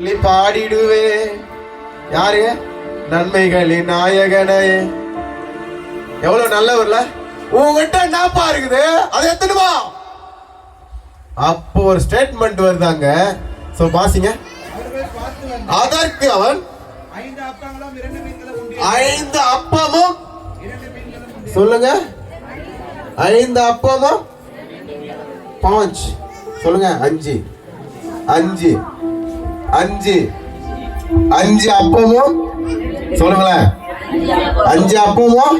சொல்லி பாடிடுவே. யாரு? நன்மைகளின் நாயகனே. எவ்வளவு நல்லவர்ல? உங்ககிட்ட என்னப்பா இருக்குது? அது எத்தனுமா அப்போ ஒரு ஸ்டேட்மெண்ட் வருதாங்க. சோ பாசிங்க அதற்கு அவன் ஐந்து ஐந்து அப்பமும் சொல்லுங்க. ஐந்து அப்பமும் பாஞ்ச். சொல்லுங்க அஞ்சு. அஞ்சு. அஞ்சு. அஞ்சு அப்பமும் சொல்லுங்களேன். அஞ்சு அப்பமும்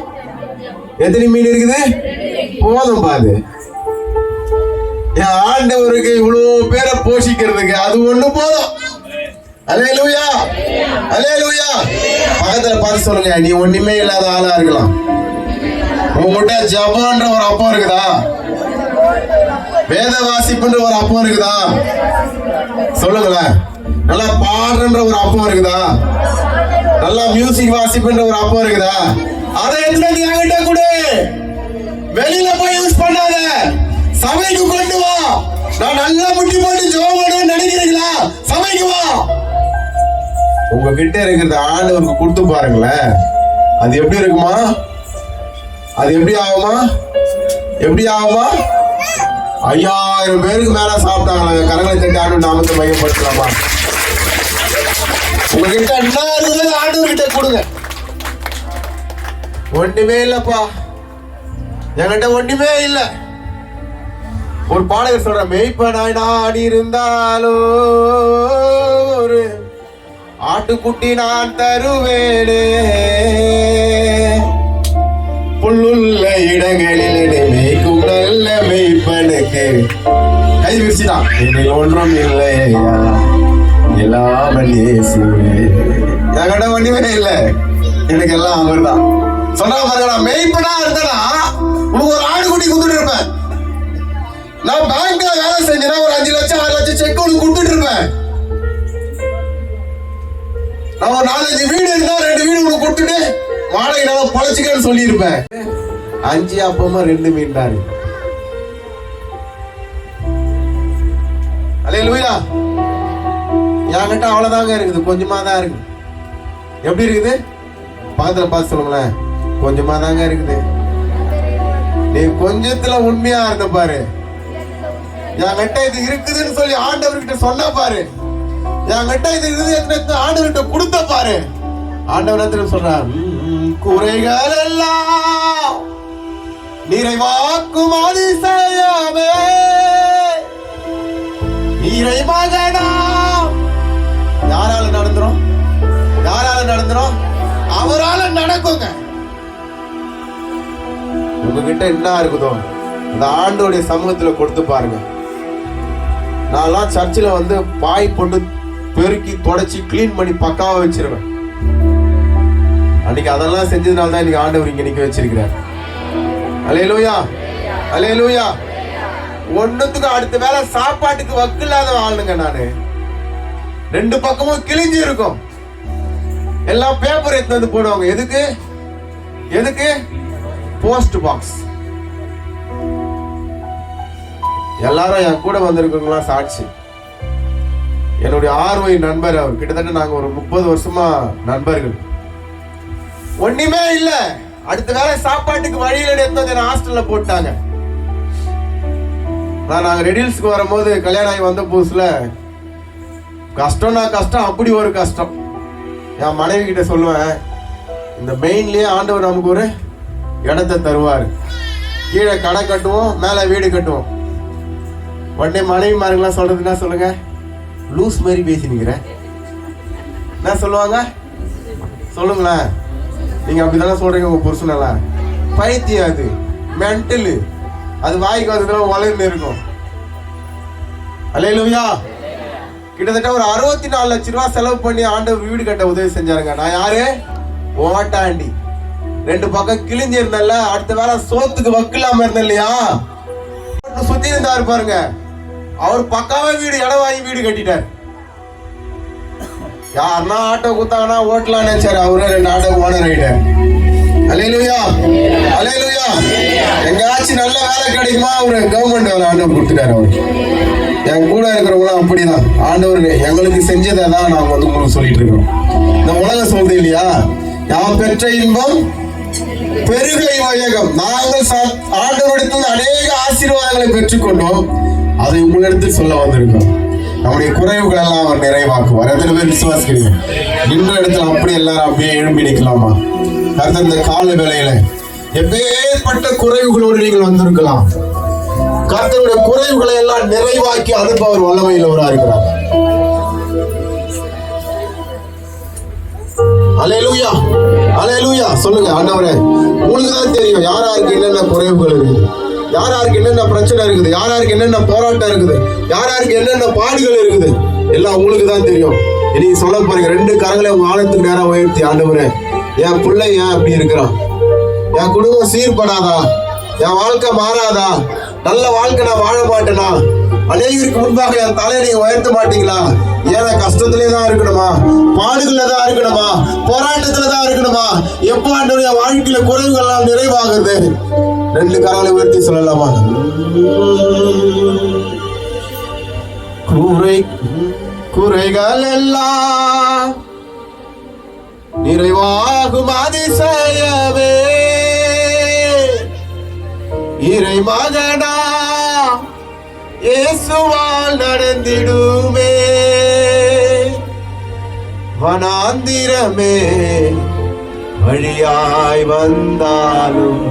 எத்தனை மீன் இருக்குது? போதும் பாது. என் ஆண்டவருக்கு இவ்வளவு பேரை போஷிக்கிறதுக்கு அது ஒண்ணு போதும். அலே லூயா அலே லூயா பக்கத்துல பார்த்து சொல்லுங்க நீ ஒண்ணுமே இல்லாத ஆளா இருக்கலாம். உங்ககிட்ட ஜபான்ற ஒரு அப்பம் இருக்குதா? வேத வாசிப்புன்ற ஒரு அப்பம் இருக்குதா? சொல்லுங்களேன் நல்லா பாடுன்ற ஒரு அப்பம் இருக்குதா? நல்லா மியூசிக் வாசிப்புன்ற ஒரு அப்பம் இருக்குதா? அதை எடுத்து என்கிட்ட கொடு. வெளியில போய் யூஸ் பண்ணாத. சபைக்கு கொண்டு வா. நான் நல்லா முட்டி போட்டு ஜோம் நினைக்கிறீங்களா சபைக்கு வா. உங்ககிட்ட இருக்கிறத ஆண்டவருக்கு கொடுத்து பாருங்களேன். அது எப்படி இருக்குமா? அது எப்படி ஆகுமா? எப்படி ஆகுமா? ஐயாயிரம் பேருக்கு மேல சாப்பிட்டாங்க கரங்களை தட்டி ஆண்டு நாமத்தை மையப்படுத்தலாமா? உங்ககிட்ட என்ன இருக்குது ஆண்டவர் கிட்ட கொடுங்க. ஒண்ணுமே இல்லப்பா. என்கிட்ட ஒண்ணுமே இல்ல. ஒரு பாடகர் சொல்ற மெய்ப்பனாய் நான் இருந்தாலோ ஒரு ஆட்டுக்குட்டி நான் தருவேனே. விரிச்சுதான் ஒன்றும் இல்லையா எல்லாம் இயேசுவே என்கிட்ட ஒண்ணுமே இல்லை எனக்கு எல்லாம் அவர் தான். சொன்னா பாருங்க மெய்ப்பனா இருந்தனா உனக்கு ஒரு ஆடு குட்டி கொடுத்துட்டு இருப்பேன். நான் பேங்க்ல வேலை செஞ்சேன்னா ஒரு அஞ்சு லட்சம் ஆறு லட்சம் செக் உனக்கு கொடுத்துட்டு இருப்பேன் நான் ஒரு நாலஞ்சு வீடு இருந்தா ரெண்டு வீடு உனக்கு கொடுத்துட்டு வாடகை நான் பொழைச்சிக்கன்னு சொல்லியிருப்பேன். அஞ்சு அப்பமா ரெண்டு மீன் தாரு அலே லூயா என்கிட்ட அவ்வளவுதாங்க இருக்குது கொஞ்சமாக தான் இருக்கு எப்படி இருக்குது? பக்கத்துல பார்த்து சொல்லுங்களேன். கொஞ்சமாக தாங்க இருக்குது. நீ கொஞ்சத்துல உண்மையா இருந்த பாரு. என்கிட்ட இது இருக்குதுன்னு சொல்லி ஆண்டவர்கிட்ட சொன்ன பாரு. என்கிட்ட இது இருக்குது ஆண்டவர்கிட்ட கொடுத்த பாரு. ஆண்டவர் என்ன சொல்றார்? குறைகள் எல்லாம் நிறைவாக்கும் அதிசயமே. நீரை யாரால நடந்துரும்? யாரால நடந்துரும்? அவரால நடக்குங்க. உங்ககிட்ட என்ன இருக்குதோ இந்த ஆண்டோடைய சமூகத்துல கொடுத்து பாருங்க. நான்லாம் சர்ச்சில் வந்து பாய் போட்டு பெருக்கி தொடச்சி க்ளீன் பண்ணி பக்காவாக வச்சிருவேன். அன்னைக்கு அதெல்லாம் செஞ்சதுனால தான் இன்னைக்கு ஆண்டவர் இங்க நிக்க வச்சிருக்கிறார். அலையலூயா அலையலூயா ஒண்ணுத்துக்கு அடுத்த வேலை சாப்பாட்டுக்கு வக்கு இல்லாத ஆளுங்க நானு. ரெண்டு பக்கமும் கிழிஞ்சு இருக்கும். எல்லாம் பேப்பர் எடுத்து வந்து போடுவாங்க. எதுக்கு? எதுக்கு? போஸ்ட் பாக்ஸ் எல்லாரும் என் கூட வந்திருக்கவங்களா சாட்சி. என்னுடைய ஆர்வை நண்பர் அவர். கிட்டத்தட்ட நாங்க ஒரு முப்பது வருஷமா நண்பர்கள். ஒண்ணுமே இல்ல. அடுத்த வேலை சாப்பாட்டுக்கு வழியில எடுத்து வந்து ஹாஸ்டல்ல போட்டாங்க. நான் நாங்கள் ரெடில்ஸ்க்கு வரும்போது கல்யாணம் ஆகி வந்த புதுசில் கஷ்டம்னா கஷ்டம் அப்படி ஒரு கஷ்டம். என் மனைவி கிட்ட சொல்லுவேன் இந்த மெயின்லேயே ஆண்டவர் நமக்கு ஒரு இடத்த தருவார். கீழே கடை கட்டுவோம் மேலே வீடு கட்டுவோம். உடனே மனைவி மாருங்களாம் சொல்றது என்ன சொல்லுங்க? லூஸ் மாதிரி பேசினுக்கிற என்ன சொல்லுவாங்க? சொல்லுங்களேன். நீங்கள் அப்படி தானே சொல்கிறீங்க உங்கள் புருஷனெல்லாம். பைத்தியம் அது. மென்டலு. அது வாய்க்கு வந்ததுல வளர்ந்து இருக்கும். அலையிலுயா கிட்டத்தட்ட ஒரு அறுபத்தி நாலு லட்ச ரூபா செலவு பண்ணி ஆண்டவர் வீடு கட்ட உதவி செஞ்சாருங்க. நான் யாரு? ஓட்டாண்டி. ரெண்டு பக்கம் கிழிஞ்சு இருந்தல அடுத்த வேலை சோத்துக்கு வக்கில்லாம இருந்தேன் இல்லையா? சுத்தி இருந்தாரு பாருங்க. அவர் பக்காவே வீடு இடம் வாங்கி வீடு கட்டிட்டார். யாருன்னா ஆட்டோ குத்தாங்கன்னா ஓட்டலாம் நினைச்சாரு. அவரே ரெண்டு ஆட்டோ ஓனர் ஆயிட்டார். அலையலுயா? அலையலுயா? எங்கேயாச்சும் நல்ல வேலை கிடைக்குமா? அவரு கவர்மெண்ட் வேலை ஆண்டவர் கொடுத்துட்டாரு அவருக்கு என் கூட இருக்கிறவங்களும் அப்படிதான். ஆண்டவர் எங்களுக்கு செஞ்சதை தான் நாங்க வந்து உங்களுக்கு சொல்லிட்டு இருக்கோம் இந்த உலகம் சொல்றது இல்லையா? யாம் பெற்ற இன்பம் பெருகை வயகம். நாங்கள் சா- ஆண்டவரிடத்தில் அநேக ஆசீர்வாதங்களை பெற்றுக்கொண்டோம். அதை உங்களிடத்தில் சொல்ல வந்திருக்கோம் நம்முடைய குறைவுகள் எல்லாம் அவர் நிறைவாக்குவார். எத்தனை பேர் விசுவாசிக்கிறீங்க? நின்ற இடத்துல அப்படி எல்லாரும் அப்படியே எழும்பி நிற்கலாமா? கருத்து இந்த கால வேலையில எப்பேற்பட்ட குறைவுகளோடு நீங்கள் வந்திருக்கலாம். கர்த்தருடைய குறைவுகளை எல்லாம் நிறைவாக்கி அனுப்ப அவர் வல்லமையில் அவராக இருக்கிறார். அலையலூயா அலையலூயா சொல்லுங்க ஆண்டவரே. உங்களுக்கு தான் தெரியும் யார் யாருக்கு என்னென்ன குறைவுகள் இருக்குது. யார் யாருக்கு என்னென்ன பிரச்சனை இருக்குது. யார் யாருக்கு என்னென்ன போராட்டம் இருக்குது. யார் யாருக்கு என்னென்ன பாடுகள் இருக்குது. எல்லாம் உங்களுக்கு தான் தெரியும். இன்னைக்கு சொல்ல போறீங்க ரெண்டு கரங்களை உங்க ஆழத்துக்கு நேரம் உயர்த்தி ஆண்டவரே. என் பிள்ளை ஏன் அப்படி இருக்கிறான். என் குடும்பம் சீர்படாதா? என் வாழ்க்கை மாறாதா? நல்ல வாழ்க்கை நான் வாழ மாட்டேனா? அநேகருக்கு முன்பாக என் தலையை நீங்க உயர்த்த மாட்டீங்களா? ஏன்னா கஷ்டத்திலே தான் இருக்கணுமா? பாடுகள்ல தான் இருக்கணுமா? போராட்டத்துல தான் இருக்கணுமா? எப்போ ஆண்டவர் என் வாழ்க்கையில குறைவுகள் எல்லாம் நிறைவாகுது ரெண்டு கரங்களை உயர்த்தி சொல்லலாமா? குறை குறைகள் எல்லாம் நிறைவாகும் அதிசயவே இறை மகனா இயேசுவால் நடந்திடுமே. வனாந்திரமே வழியாய் வந்தாலும்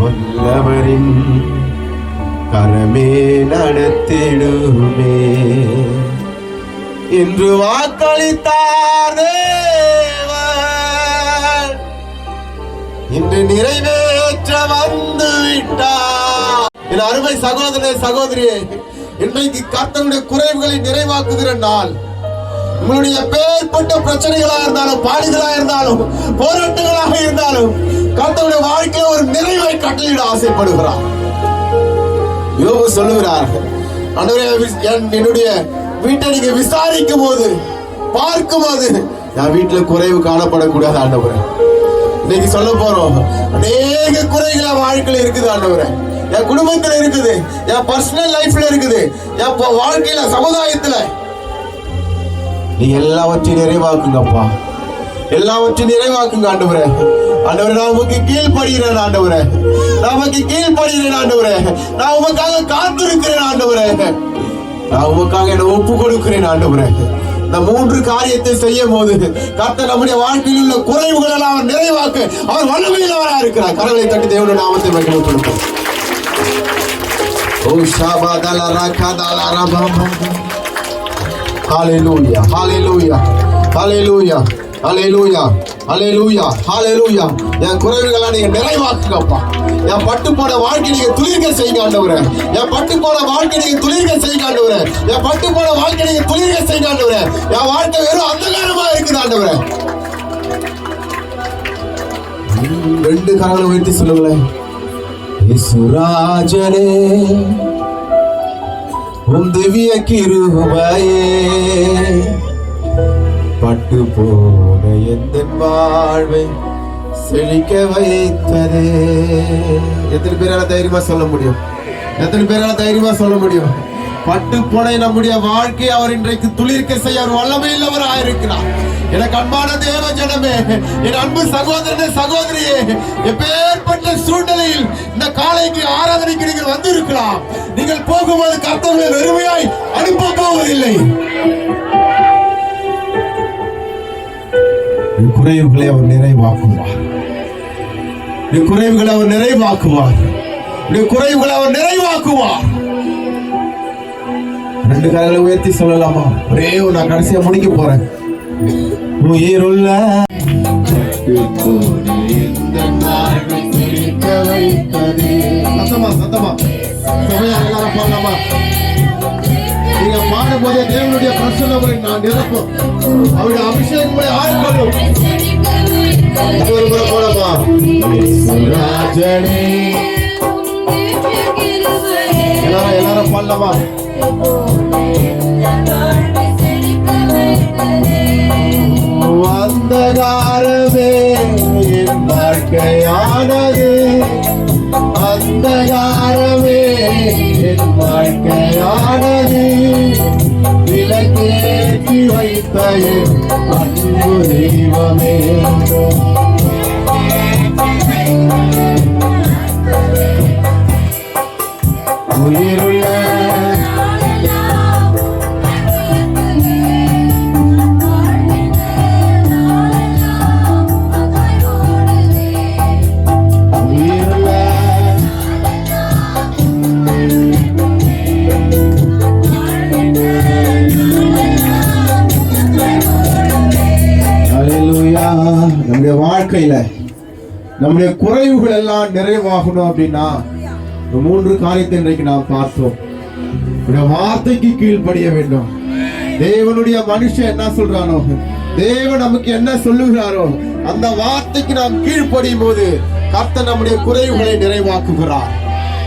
வல்லவரின் கரமே நடத்திடுமே. என்று வாக்களித்தார் இன்று நிறைவேற்ற வந்து விட்டார் என் அருமை சகோதரே சகோதரியே இன்றைக்கு கர்த்தனுடைய குறைவுகளை நிறைவாக்குகிற நாள். உங்களுடைய பேர்பட்ட பிரச்சனைகளா இருந்தாலும் பாடுகளா இருந்தாலும் போராட்டங்களாக இருந்தாலும் கர்த்தனுடைய வாழ்க்கையில ஒரு நிறைவை கட்டளையிட ஆசைப்படுகிறார். யோபு சொல்லுகிறார் என்னுடைய வீட்டை நீங்க விசாரிக்கும் போது பார்க்கும் போது நான் வீட்டுல குறைவு காணப்படக்கூடாது ஆண்டவரே. இன்னைக்கு சொல்ல போறோம் அநேக குறைகளா வாழ்க்கையில இருக்குது ஆண்டவரே. என் குடும்பத்துல இருக்குது என் பர்சனல் லைஃப்ல இருக்குது என் வாழ்க்கையில சமுதாயத்துல. நீ எல்லாவற்றையும் நிறைவாக்குங்கப்பா. எல்லாவற்றையும் நிறைவாக்குங்க ஆண்டவரே. ஆண்டவரே நான் உமக்கு கீழ்படுகிறேன் ஆண்டவரே. நான் உமக்கு கீழ்படுகிறேன் ஆண்டவரே. நான் உமக்காக காத்திருக்கிறேன் ஆண்டவரே. நான் உமக்காக என்னை ஒப்பு கொடுக்கிறேன் ஆண்டவரே இந்த மூன்று காரியத்தை செய்யும் போது கத்த நம்முடைய வாழ்க்கையில் உள்ள குறைவுகள் எல்லாம் அவர் நிறைவாக்க அவர் வல்லமையிலவரா இருக்கிறார் கடவுளை தட்டி தேவனுடைய நாமத்தை மகிழ்ப்படுத்தும் ஓ ஷாபா ஹாலே ரகா ஹாலே லூயா Hallelujah. Hallelujah. Hallelujah. Hallelujah. அலையலூயா Hallelujah. என் குறைவுகளை நீங்க நிறைவாக்குங்கப்பா. என் பட்டு போன வாழ்க்கை நீங்க துளிர்க்க செய்யுங்க ஆண்டவரே. என் பட்டு போன வாழ்க்கை நீங்க துளிர்க்க செய்யுங்க ஆண்டவரே. என் பட்டு போன வாழ்க்கை நீங்க துளிர்க்க செய்யுங்க ஆண்டவரே. என் வாழ்க்கை வெறும் அந்தகாரமா இருக்குது ஆண்டவரே. ரெண்டு கரங்களை உயர்த்தி சொல்லுங்களேன். இசுராஜனே உன் திவ்ய கிருபையே. பட்டு போ எந்த வாழ்வை செழிக்க வைத்ததே? எத்தனை பேரால தைரியமா சொல்ல முடியும்? எத்தனை பேரால தைரியமா சொல்ல முடியும்? பட்டு போன நம்முடைய வாழ்க்கை அவர் இன்றைக்கு துளிர்க்க செய்ய அவர் வல்லமையில்லவராக இருக்கிறார். எனக்கு அன்பான தேவ ஜனமே என் அன்பு சகோதரனே சகோதரியே எப்பேற்பட்ட சூழ்நிலையில் இந்த காலைக்கு ஆராதனைக்கு நீங்கள் வந்திருக்கலாம். நீங்கள் போகும்போது கர்த்தர்களை வெறுமையாய் அனுப்ப போவதில்லை. உன் குறைவுகளை அவர் நிறைவாக்குவார். என் குறைவுகளை அவர் நிறைவாக்குவார். என் குறைவுகளை அவர் நிறைவாக்குவார். ரெண்டு கரங்களை உயர்த்தி சொல்லலாமா? ஒரே நான் கடைசியா முடிக்க போறேன். உயிருள்ள சத்தமா சத்தமா. சபையா எல்லாரும் பாடலாமா நீங்க பாடும்போதே தேவனுடைய பிரசன்னங்களை நான் நிரப்பும். அவருடைய அபிஷேகங்களை உங்களை ஆட்கொள்ளும் ஒரு முறை ராஜனே. எல்லாரும் எல்லாரும் பாடலாமா அந்தகாரமே என் வாழ்க்கையானது. அந்தகாரமே என் வாழ்க்கையானது. தேடி வைத்த அன்பு தெய்வமே. நம்முடைய குறைவுகள் எல்லாம் நிறைவாகணும் அப்படின்னா இந்த மூன்று காரியத்தை இன்றைக்கு நாம் பார்த்தோம். வார்த்தைக்கு கீழ்படிய வேண்டும். தேவனுடைய மனுஷன் என்ன சொல்றானோ தேவன் நமக்கு என்ன சொல்லுகிறாரோ அந்த வார்த்தைக்கு நாம் கீழ்ப்படியும் போது கர்த்தர் நம்முடைய குறைவுகளை நிறைவாக்குகிறார்.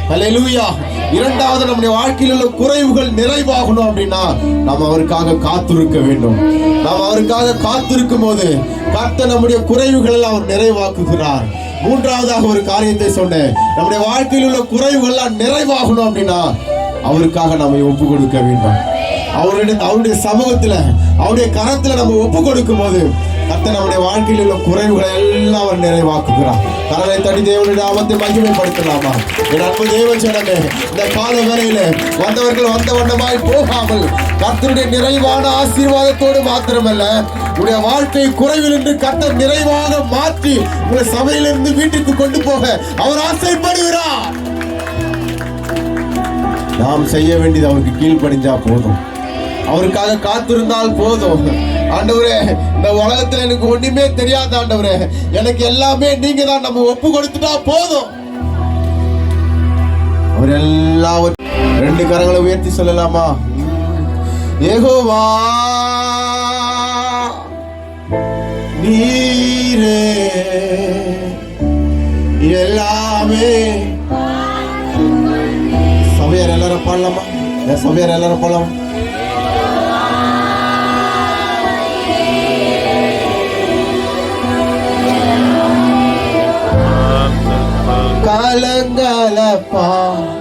ஹalleluya இரண்டாவது நம்முடைய வாழ்க்கையில் உள்ள குறைவுகள் நிறைவாகணும் அப்படின்னா நாம் அவருக்காக காத்திருக்க வேண்டும். நாம் அவருக்காக காத்திருக்கும் போது கர்த்தர் நம்முடைய குறைவுகள் எல்லாம் அவர் நிறைவாக்குகிறார். மூன்றாவதாக ஒரு காரியத்தை சொன்னேன். நம்முடைய வாழ்க்கையில் உள்ள குறைவுகள்லாம் நிறைவாகணும் அப்படின்னா அவருக்காக நம்மை ஒப்பு கொடுக்க வேண்டும். அவருடைய அவருடைய சமூகத்துல அவருடைய கரத்துல நம்ம ஒப்பு கொடுக்கும் போது கர்த்தர் நம்முடைய வாழ்க்கையில் உள்ள குறைவுகளை எல்லாம் அவர் நிறைவாக்குகிறார். கடலை தடி தேவனுடைய நாமத்தை மகிமைப்படுத்தலாமா? என் அன்பு தேவன் இந்த கால வேளையில வந்தவர்கள் வந்த வண்ணமாய் போகாமல் கர்த்தருடைய நிறைவான ஆசீர்வாதத்தோடு மாத்திரமல்ல உடைய வாழ்க்கை குறைவில் என்று கர்த்தர் நிறைவாக மாற்றி உங்களை சபையிலிருந்து வீட்டுக்கு கொண்டு போக அவர் ஆசைப்படுகிறார். நாம் செய்ய வேண்டியது அவருக்கு கீழ்ப்படிஞ்சா போதும். அவருக்காக காத்திருந்தால் போதும். ஆண்டவரே இந்த உலகத்துல எனக்கு ஒண்ணுமே தெரியாத ஆண்டவரே. எனக்கு எல்லாமே நீங்க தான் நம்ம ஒப்பு கொடுத்துட்டா போதும். அவர் எல்லாவற்றையும் ரெண்டு கரங்களை உயர்த்தி சொல்லலாமா? ஏகோவா நீரே எல்லாமே. சபையார் எல்லாரும் பாடலாமா? சபையார் எல்லாரும் பாடலாமா? காலங்காலப்பா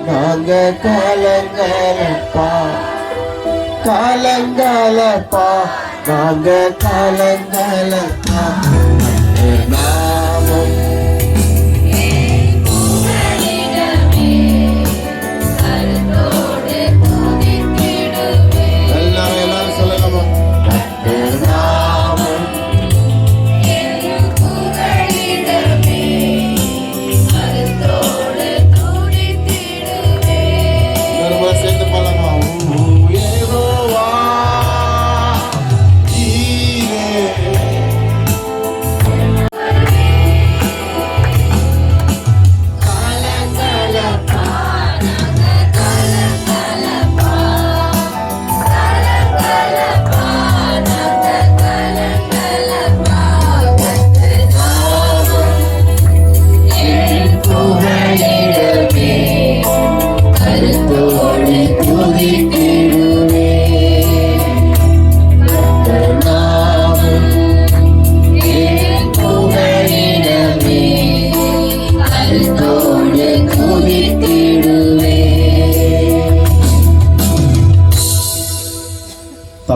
நாங்க காலங்காலப்பா. காலங்காலப்பா நாங்க காலங்காலப்பா.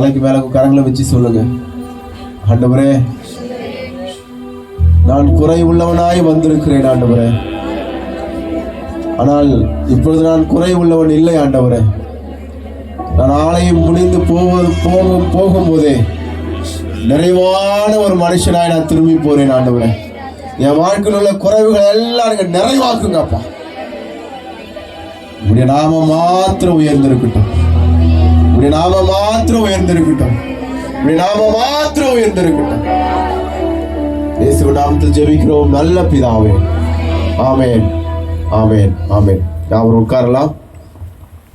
தலைக்கு மேலே கரங்களை வச்சு சொல்லுங்க. ஆண்டவரே நான் குறை உள்ளவனாய் வந்திருக்கிறேன் ஆண்டவரே. ஆனால் இப்பொழுது நான் குறை உள்ளவன் இல்லை ஆண்டவரே. நான் ஆலயம் முடிந்து போவது போகும் போகும்போதே நிறைவான ஒரு மனுஷனாய் நான் திரும்பி போறேன் ஆண்டவரே. என் வாழ்க்கையில் உள்ள குறைவுகள் எல்லாம் நீங்க நிறைவாக்குங்கப்பா. உடைய நாம மாத்திரம் உயர்ந்திருக்கட்டும். உடைய நாம மாத்திரம் உயர்ந்திருக்கட்டும். உடைய நாம மாத்திரம் உயர்ந்திருக்கட்டும். இயேசு நாமத்தில் ஜெபிக்கிறோம். நல்ல பிதாவே. ஆமேன். ஆமேன். ஆமேன். யாவரும் உட்காரலாம்.